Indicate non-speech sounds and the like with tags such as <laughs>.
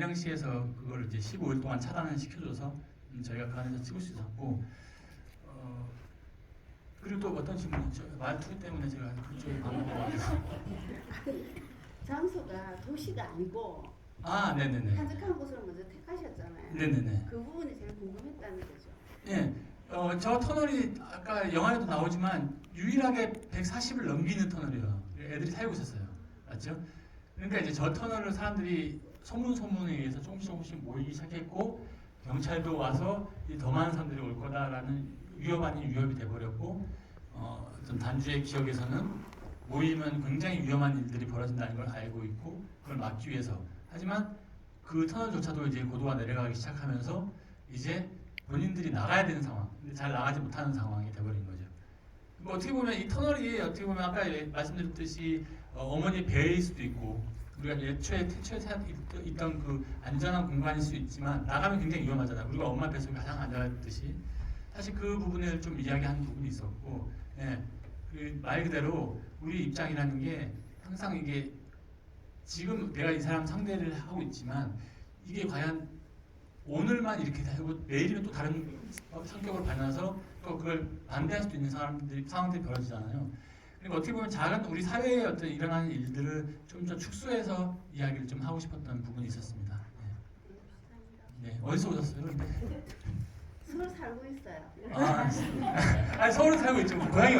양시에서 그걸 이제 15일 동안 차단을 시켜줘서 음, 저희가 그 안에서 찍을 수 있었고 어, 그리고 또 어떤 질문 저 말투 때문에 제가 그쪽에 방문해가지고 <laughs> 장소가 도시가 아니고 아 네네네 한적한 곳을 먼저 택하셨잖아요. 네네네 그 부분이 제일 궁금했다는 거죠. 예, 어, 저 터널이 아까 영화에도 나오지만 유일하게 140을 넘기는 터널이에요. 애들이 살고 있었어요. 맞죠? 그러니까 이제 저 터널을 사람들이 소문 소문에 의해서 조금씩 조금씩 모이기 시작했고 경찰도 와서 이더 많은 사람들이 올 거다라는 위험 아닌 위협이 돼버렸고 어, 어떤 단주의 기억에서는 모이면 굉장히 위험한 일들이 벌어진다는 걸 알고 있고 그걸 막기 위해서 하지만 그 터널조차도 이제 고도가 내려가기 시작하면서 이제 본인들이 나가야 되는 상황, 근데 잘 나가지 못하는 상황이 돼버린 거죠. 뭐 어떻게 보면 이 터널이 어떻게 보면 아까 예- 말씀드렸듯이 어, 어머니 배일 수도 있고 우리가 예초에 태초에 있던 그 안전한 공간일 수 있지만 나가면 굉장히 위험하잖아요. 우리가 엄마 뱃속에 가장 안전했듯이 사실 그 부분을 좀 이야기하는 부분이 있었고 예, 그말 그대로 우리 입장이라는 게 항상 이게 지금 내가 이 사람 상대를 하고 있지만 이게 과연 오늘만 이렇게 되고 내일이면 또 다른 성격으로 변해서 또 그걸 반대할 수도 있는 사람들이 상황들이 벌어지잖아요. 그리고 어떻게 보면 작은 우리 사회에 어떤 일어나는 일들을 좀 더 축소해서 이야기를 좀 하고 싶었던 부분이 있었습니다. 네, 네. 어디서 오셨어요? 서울 살고 있어요. 아, 아니 서울에 살고 있죠. 고향이